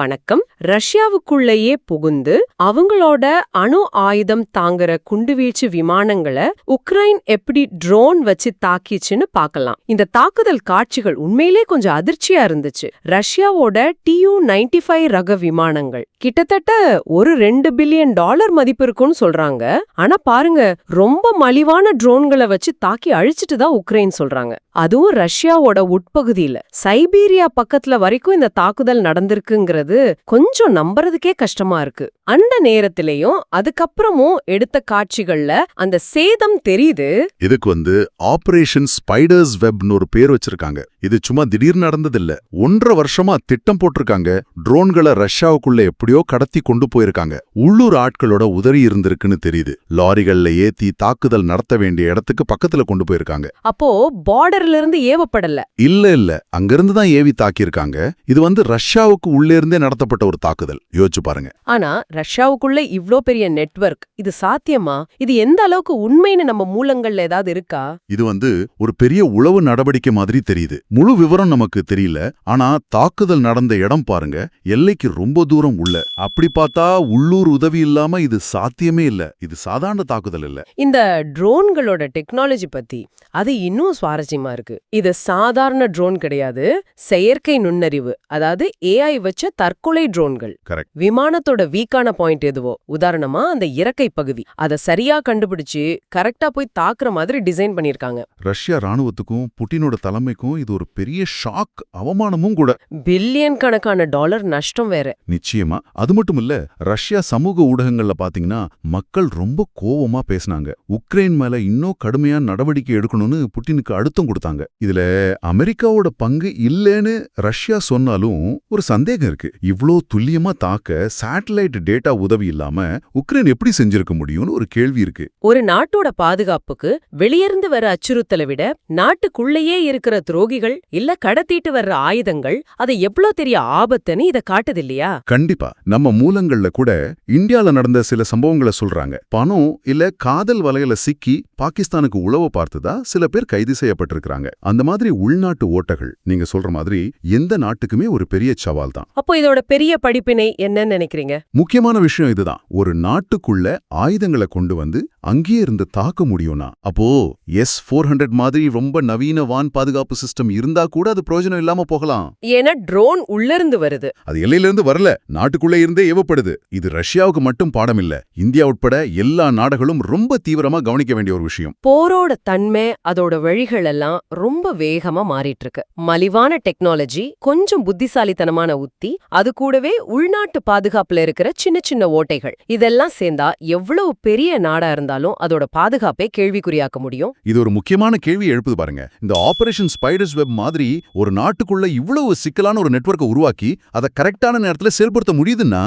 வணக்கம். ரஷ்யாவுக்குள்ளேயே புகுந்து அவங்களோட அணு ஆயுதம் தாங்குற குண்டுவீச்சு விமானங்களை உக்ரைன் எப்படி ட்ரோன் வச்சு தாக்கிச்சுன்னு பார்க்கலாம். இந்த தாக்குதல் காட்சிகள் உண்மையிலே கொஞ்சம் அதிர்ச்சியா இருந்துச்சு. ரஷ்யாவோட டியூ நைன்டி ஃபைவ் ரக விமானங்கள். கிட்டத்தட்ட ஒரு ரெண்டு பில்லியன் டாலர் மதிப்பு இருக்கும்னு சொல்றாங்க. ஆனா பாருங்க ரொம்ப மலிவான ட்ரோன்களை வச்சு தாக்கி அழிச்சிட்டு தான் உக்ரைன் சொல்றாங்க. அதுவும் ரஷ்யாவோட உட்பகுதியில. சைபீரியா பக்கத்துல வரைக்கும் இந்த தாக்குதல் நடந்திருக்குங்கிறது கொஞ்சம் நம்புறதுக்கே கஷ்டமா இருக்கு. அந்த நேரத்திலையும் அதுக்கப்புறமும் எடுத்த காட்சிகள்ல அந்த சேதம் தெரியுது. இதுக்கு வந்து ஆபரேஷன் ஸ்பைடர்ஸ் வெப்னு ஒரு பேர் வச்சிருக்காங்க. இது சும்மா திடீர்னு நடந்ததில்ல. ஒன்றரை வருஷமா திட்டம் போட்டிருக்காங்க. ட்ரோன்களை ரஷ்யாவுக்குள்ள எப்படியோ கடத்தி கொண்டு போயிருக்காங்க. உள்ளூர் ஆட்களோட உதவி இருந்திருக்குன்னு தெரியுது. லாரிகள்ல ஏத்தி தாக்குதல் நடத்த வேண்டிய இடத்துக்கு பக்கத்துல கொண்டு போயிருக்காங்க. அப்போ பார்டர்ல இருந்து ஏவப்படல. இல்ல இல்ல. அங்கிருந்து தான் ஏவி தாக்கியிருக்காங்க. இது வந்து ரஷ்யாவுக்கு உள்ளே இருந்தே நடத்தப்பட்ட ஒரு தாக்குதல். யோசிச்சு பாருங்க. ஆனா ரஷ்யாவுக்குள்ள இவ்ளோ பெரிய நெட்வொர்க் இது சாத்தியமா? இது எந்த அளவுக்கு உண்மைன்னு நம்ம மூலங்கள்ல ஏதாவது இருக்கா? இது வந்து ஒரு பெரிய உளவு நடவடிக்கை மாதிரி தெரியுது. முழு விவரம் நமக்கு தெரியல. ஆனா தாக்குதல் நடந்த இடம் பாருங்க. எல்லைக்கு ரொம்ப தூரம் உள்ள. அப்படி பார்த்தா உள்ளூர் உதவி இல்லாம இது சாத்தியமே இல்ல. இது சாதாரண தாக்குதல் இல்ல. இந்த ட்ரோன்களோட டெக்னாலஜி பத்தி அது இன்னும் சுவாரஸ்யமா இருக்கு. இது சாதாரண ட்ரோன் கிடையாது. செயற்கை நுண்ணறிவு அதாவது ஏஐ வச்ச தற்கொலை ட்ரோன்கள். விமானத்தோட வீக்கான பாயிண்ட் எதுவோ? உதாரணமா அந்த இறக்கை பகுதி. அத சரியா கண்டுபிடிச்சு கரெக்டா போய் தாக்குற மாதிரி டிசைன் பண்ணிருக்காங்க ரஷ்யா ராணுவத்துக்கும் புட்டினோட தலைமைக்கும் இது ஒரு பெரிய ஷாக் அவமானமும் கூட. பில்லியன் கணக்கான டாலர் நஷ்டம் வேற. நிச்சயமா. அது மட்டும் இல்ல ரஷ்யா சமூக ஊடகங்கள்ல பாத்தீங்கன்னா மக்கள் ரொம்ப கோவமா பேசினாங்க. உக்ரைன் மேல இன்னும் கடுமையா நடவடிக்கை எடுக்கணும்னு புட்டினுக்கு அழுத்தம் கொடுத்தாங்க. இதுல அமெரிக்காவோட பங்கு இல்லைன்னு ரஷ்யா சொன்னாலும் ஒரு சந்தேகம் இருக்கு. இவ்ளோ துல்லியமா தாக்க சேட்டலைட் டேட்டா உதவி இல்லாம உக்ரைன் எப்படி செஞ்சிருக்க முடியும்னு ஒரு கேள்வி இருக்கு. ஒரு நாட்டோட பாதுகாப்புக்கு வெளியிருந்து வர அச்சுறுத்தலை விட நாட்டுக்குள்ளேயே இருக்கிற துரோகிகள் இல்ல கடத்திட்டு வர்ற ஆயுதங்கள் அதை எவ்ளோ தெரிய ஆபத்துன்னு இத காட்டுது இல்லையா கண்டிப்பா. நம்ம மூலங்கள்ல கூட இந்தியால நடந்த சில சம்பவங்களை சொல்றாங்க. பணம் இல்ல காதல் வலையில சிக்கி பாகிஸ்தானுக்கு உளவு பார்த்ததா சில பேர் கைது செய்யப்பட்டிருக்காங்க அந்த மாதிரி உள்நாட்டு ஓட்டகள் நீங்க சொல்ற மாதிரி எந்த நாட்டுக்குமே ஒரு பெரிய சவால் தான் அப்போ இதோட பெரிய படிப்பினை என்னன்னு நினைக்கிறீங்க? முக்கியமான விஷயம் இதுதான். ஒரு நாட்டுக்குள்ள ஆயுதங்களை கொண்டு வந்து அங்கேயே இருந்து தாக்க முடியும்னா அப்போ எஸ் ஃபோர் ஹண்ட்ரட் மாதிரி ரொம்ப நவீன வான் பாதுகாப்பு சிஸ்டம் இருந்தா கூட அது பிரயோஜனம் இல்லாம போகலாம். ஏன்னா ட்ரோன் உள்ள இருந்து வருது. அது எல்லையில இருந்து வரல. நாட்டுக்குள்ளே இருந்தே ஏவப்படுது. இது ரஷ்யாவுக்கு மட்டும் பாடம் இல்ல இந்தியா உட்பட எல்லா நாடுகளும் ரொம்ப தீவிரமா கவனிக்க வேண்டிய ஒரு விஷயம். போரோட தன்மை அதோட வழிகள் எல்லாம் ரொம்ப வேகமா மாறிட்டு இருக்கு. மலிவான டெக்னாலஜி கொஞ்சம் புத்திசாலித்தனமான உத்தி அது கூடவே உள்நாட்டு பாதுகாப்புல இருக்கிற சின்ன சின்ன ஓட்டைகள். இதெல்லாம் சேர்ந்தா எவ்வளவு பெரிய நாடா இருந்தாலும் அதோட பாதுகாப்பை கேள்விக்குறியாக்க முடியும். இது ஒரு முக்கியமான கேள்வி எழுப்புது பாருங்க. இந்த ஆபரேஷன் ஸ்பைடர்ஸ் வெப் மாதிரி ஒரு நாட்டுக்குள்ள இவ்வளவு சிக்கலான ஒரு நெட்வொர்க்கை உருவாக்கி அதை கரெக்டான நேரத்துல செயல்படுத்த முடியுதுன்னா?